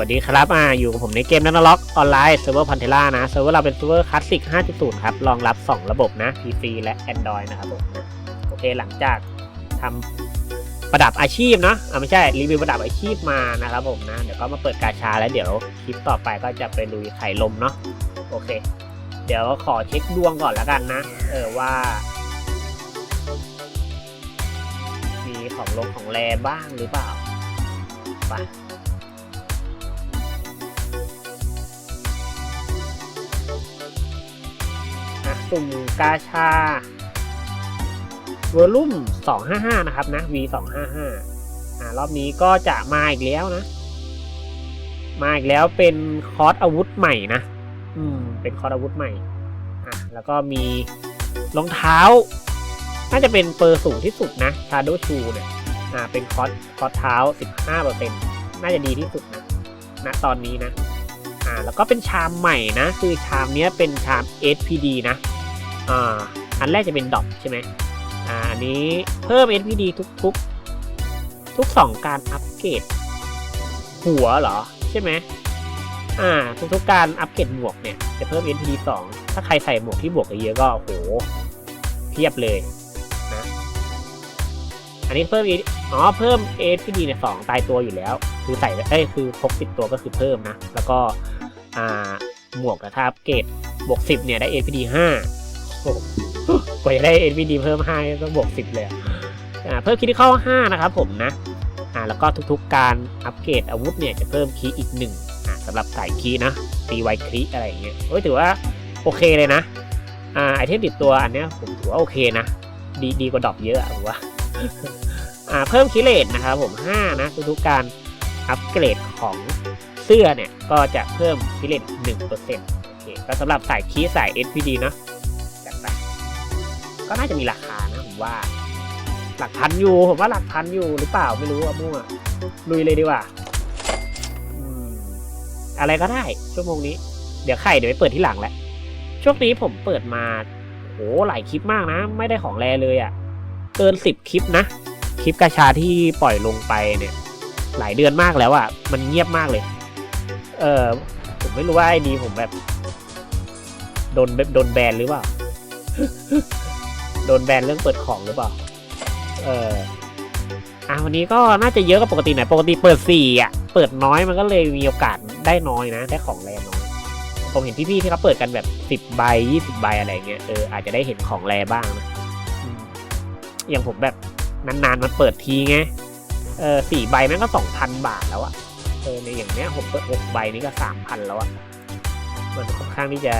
วัสดีครับอ่าอยู่กับผมในเกมนันล็อกออนไลน์เซิร์ฟเวอร์พันเทล่านะเซิร์ฟเวอร์เราเป็นเซิร์ฟเวอร์คลาสสิก 5.0 ครับ รองรับ 2 ระบบนะ PC และ Android นะครับผมนะโอเคหลังจากทำประดับอาชีพเนาะอ่าไม่ใช่รีวิวประดับอาชีพมานะครับผมนะ เดี๋ยวก็มาเปิดกาชาแล้วเดี๋ยวคลิปต่อไปก็จะไปลุยไข่ลมเนาะโอเค เดี๋ยวขอเช็คดวงก่อนแล้วกันนะ เออว่า มีของลงของแรบ้างหรือเปล่าไป สุ่มกาชาวอลลุ่ม 255 นะครับนะ V 255อ่ารอบนี้ก็จะมาอีกแล้วนะ มาอีกแล้วเป็นคอร์สอาวุธใหม่นะ อืม เป็นคอร์สอาวุธใหม่ อะ แล้วก็มีรองเท้า น่าจะเป็นเปอร์สูงที่สุดนะ Shadow Shoe เนี่ย อ่า เป็นคอร์สคอร์สเท้า 15%น่าจะดีที่สุดนะณตอนนี้นะ อ่า แล้วก็เป็นชามใหม่นะ คือชามเนี้ยเป็นชาม SPD นะ อ่าอันแรกจะเป็นดอกใช่ไหมอ่าอันนี้เพิ่ม SPD ทุกทุกทุกสองการอัปเกรดหัวเหรอ ใช่ไหมอ่าทุกทุกๆการอัปเกรดหมวกเนี่ยจะเพิ่ม SPD 2 ถ้าใครใส่หมวกที่บวกเยอะก็โหเทียบเลยนะอันนี้เพิ่มอ๋อเพิ่ม SPD เนี่ยสองตายตัวอยู่แล้ว คือใส่เอ้ยคือพกติดตัวก็คือเพิ่มนะ แล้วก็อ่าหมวกนะถ้าอัปเกรดบวก10เนี่ยได้ APD 5 โอ้กว่าจะได้ APD เพิ่ม5ต้องบวก 10 เลยอ่าเพิ่มคิดที่เข้า5นะครับผมนะอ่าแล้วก็ทุกๆการอัปเกรดอาวุธเนี่ยจะเพิ่มคีย์อีก1อ่าสำหรับสายคีย์นะตีไวคีย์อะไรอย่างเงี้ยโอ้ยถือว่าโอเคเลยนะอ่าไอเทมติดตัวอันเนี้ยผมถือว่าโอเคนะ ดีดีกว่าดรอปเยอะอะผมว่าอ่าเพิ่มคิเลตนะครับผม5นะทุกๆการอัปเกรดของเสื้อเนี่ยก็จะเพิ่มคิเลต1%โอเคก็สำหรับสายคีย์สาย SPD เนอะ ก็น่าจะมีราคานะผมว่า หลักพันอยู่ ผมว่าหลักพันอยู่หรือเปล่าไม่รู้อะมั่วลุยเลยดีกว่าอะไรก็ได้ชั่วโมงนี้ เดี๋ยวไข่เดี๋ยวไปเปิดที่หลังแหละช่วงนี้ผมเปิดมาโหหลายคลิปมากนะ ไม่ได้ของแรเลยอะเกินสิบคลิปนะ คลิปกาชาที่ปล่อยลงไปเนี่ย หลายเดือนมากแล้วอะ่ะ มันเงียบมากเลย เออผมไม่รู้ว่าไอ้ดีผมแบบโดนโดนแบนหรือเปล่า โดนแบนเรื่องเปิดของหรือเปล่า เอออะวันนี้ก็น่าจะเยอะกว่าปกติหน่อยปกติเปิดสี่อะ เปิดน้อยมันก็เลยมีโอกาสได้น้อยนะ ได้ของแรงน้อย ผมเห็นพี่ๆที่เขาเปิดกันแบบสิบใบยี่สิบใบอะไรเงี้ย เอออาจจะได้เห็นของแรบ้างนะอืมอย่างผมแบบนานๆมันเปิดทีไง เออสี่ใบแม่งก็สองพันบาทแล้วอะเออในอย่างเนี้ยผมเปิดหกใบนี่ก็สามพันแล้วอะมันค่อนข้างที่จะ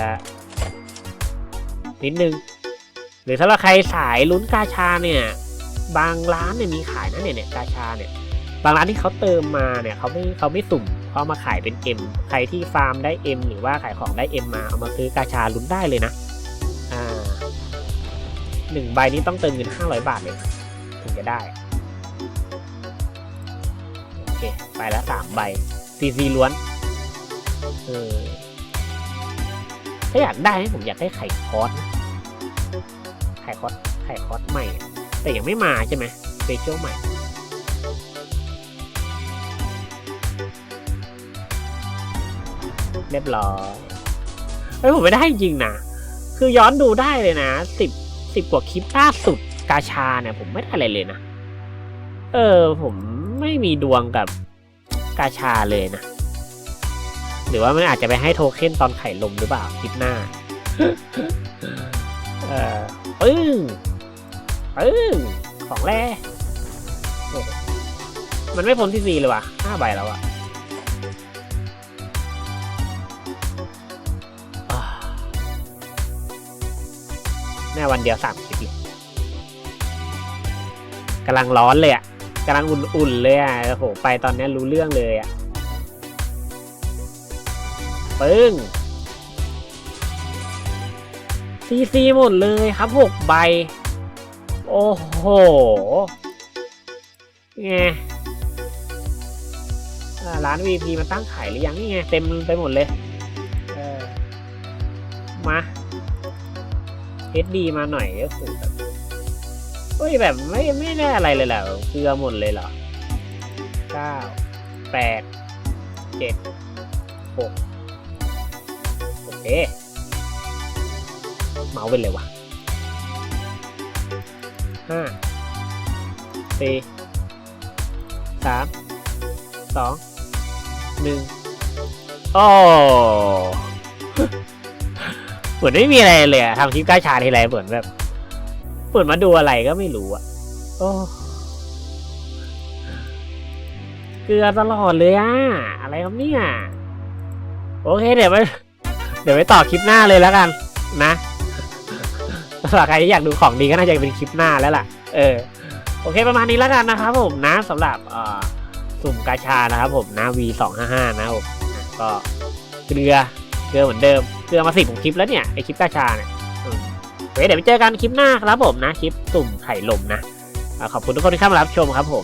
นิดนึง หรือถ้าเราใครสายลุ้นกาชาเนี่ยบางร้านเนี่ยมีขายนะเนี่ยเนี่ยกาชาเนี่ยบางร้านที่เขาเติมมาเนี่ยเขาไม่เขาไม่สุ่มเขามาขายเป็น M ใครที่ฟาร์มได้ M หรือว่าขายของได้ M มาเอามาซื้อกาชาลุ้นได้เลยนะอ่าหนึ่งใบนี้ต้องเติมเงินห้าร้อยบาทเลยถึงจะได้โอเคไปแล้วสามใบซีซีล้วนเออถ้าอยากได้ผมอยากได้ไข่คอสนะ ไข่คอสไข่คอสใหม่ แต่ยังไม่มาใช่ไหมเฟเชียลใหม่เรียบร้อยเฮ้ยผมไม่ได้จริงนะ คือย้อนดูได้เลยนะสิบสิบกว่าคลิปล่าสุดกาชาเนี่ยผมไม่ได้อะไรเลยนะ เออ ผมไม่มีดวงกับกาชาเลยนะ หรือว่ามันอาจจะไปให้โทเค็นตอนไข่ลมหรือเปล่าคลิปหน้า เออปึ้งปึ้งของแร่โอ้โหมันไม่พ้นที่ซีเลยว่ะห้าใบแล้วอะแน่วันเดียวสามคลิปเลยกำลังร้อนเลยอะกำลังอุ่นๆเลยอะโอ้โห ไปตอนนี้รู้เรื่องเลยอะปึ้ง ซีซีหมดเลยครับหกใบ โอ้โหไงร้าน VP มาตั้งขายหรือยังนี่ไงเต็มไปหมดเลยเออมา HD มาหน่อยก็คือแบบเฮ้ยแบบไม่ไม่ได้อะไรเลยเหรอเกลือหมดเลยเหรอเก้าแปดเจ็ดหกโอเค เมาส์เป็นเลยวะห้าสี่สามสองหนึ่งโอ้เหมือนไม่มีอะไรเลยอะทำคลิปก้าชาทีไรเหมือนแบบเหมือนมาดูอะไรก็ไม่รู้อะโอ้เกลือตลอดเลยอะอะไรครับเนี่ย โอเคเดี๋ยวไปเดี๋ยวไปต่อคลิปหน้าเลยแล้วกัน นะ สำหรับใครที่อยากดูของดีก็น่าจะเป็นคลิปหน้าแล้วล่ะ เออ โอเคประมาณนี้แล้วกันนะครับผมนะสำหรับสุ่มกาชานะครับผมนะ V สองห้าห้านะครับผมก็เกลือเกลือเหมือนเดิมเกลือมาสิบของคลิปแล้วเนี่ยไอคลิปกาชาเนี่ยโอเคเดี๋ยวไปเจอกันคลิปหน้าครับผมนะคลิปสุ่มไข่ลมนะขอบคุณทุกคนที่เข้ามารับชมครับผม